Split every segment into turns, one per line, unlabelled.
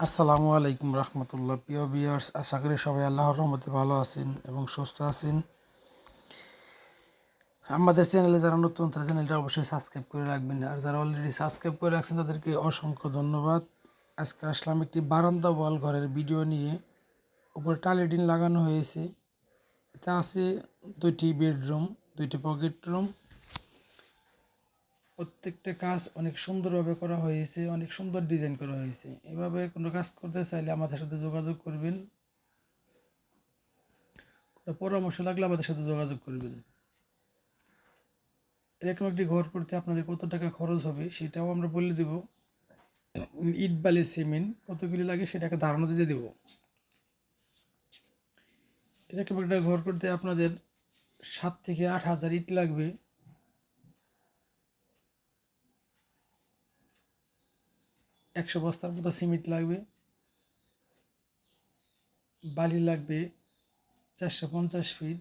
আসসালামু আলাইকুম রহমতুল্লাহ। প্রিয় বিয়ার্স আশা করি সবাই আল্লাহর রহমতে ভালো আছেন এবং সুস্থ আছেন। আমাদের চ্যানেলে যারা নতুন, তারা চ্যানেলটা অবশ্যই সাবস্ক্রাইব করে রাখবেন। আর যারা অলরেডি সাবস্ক্রাইব করে রাখছেন, তাদেরকে অসংখ্য ধন্যবাদ। আজকে আসলাম একটি বারান্দা ওয়াল ঘরের ভিডিও নিয়ে। উপরে টালিডিন লাগানো হয়েছে। এতে আছে দুইটি বেডরুম, দুইটি পকেট রুম প্রত্যেকটা কাজ অনেক সুন্দরভাবে করা হয়েছে, অনেক সুন্দর ডিজাইন করা হয়েছে। এভাবে কোনো কাজ করতে চাইলে আমাদের সাথে যোগাযোগ করবেন। পরামর্শ লাগলে আমাদের সাথে যোগাযোগ করবেন। এরকম একটি ঘর করতে আপনাদের কত টাকা খরচ হবে সেটাও আমরা বলে দেব। ইট বালি সিমেন্ট কতগুলি লাগে সেটা একটা ধারণা দিয়ে দেবো। এরকম একটা ঘর করতে আপনাদের সাত থেকে আট হাজার ইট লাগবে। একশো বস্তার মতো সিমেন্ট লাগবে। বালি লাগবে চারশো পঞ্চাশ ফিট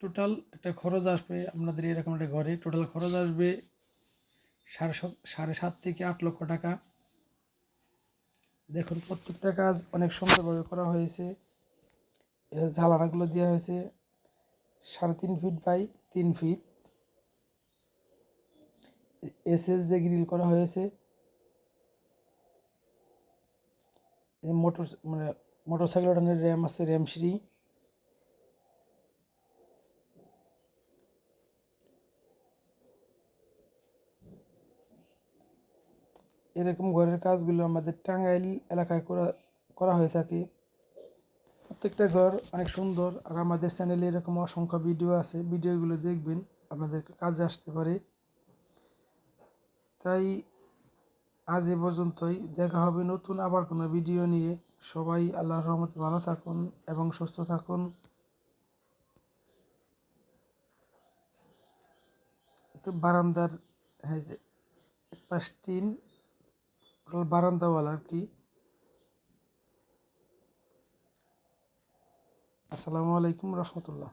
টোটাল একটা খরচ আসবে আপনাদের এরকম একটা ঘরে। টোটাল খরচ আসবে সাড়ে সাড়ে সাত থেকে আট লক্ষ টাকা। দেখুন, প্রত্যেকটা কাজ অনেক সুন্দরভাবে করা হয়েছে। ঝালানাগুলো দেওয়া হয়েছে সাড়ে তিন ফিট বাই তিন ফিট এস এস দিয়ে গ্রিল করা হয়েছে। মোটর মানে মোটর সাইকেল র্যাম আছে, র্যাম সিঁড়ি এরকম ঘরের কাজগুলো আমাদের টাঙ্গাইল এলাকায় করা করা হয়ে থাকে। প্রত্যেকটা ঘর অনেক সুন্দর, আর আমাদের চ্যানেলে এরকম অসংখ্য ভিডিও আছে। ভিডিওগুলো দেখবেন, আপনাদের কাজে আসতে পারে। তাই আজ এ পর্যন্তই। দেখা হবে নতুন আবার কোনো ভিডিও নিয়ে। সবাই আল্লাহর রহমতে ভালো থাকুন এবং সুস্থ থাকুন। বারান্দার পাঁচ টিন বারান্দাওয়ালা আর কি। আসসালামু আলাইকুম রহমতুল্লাহ।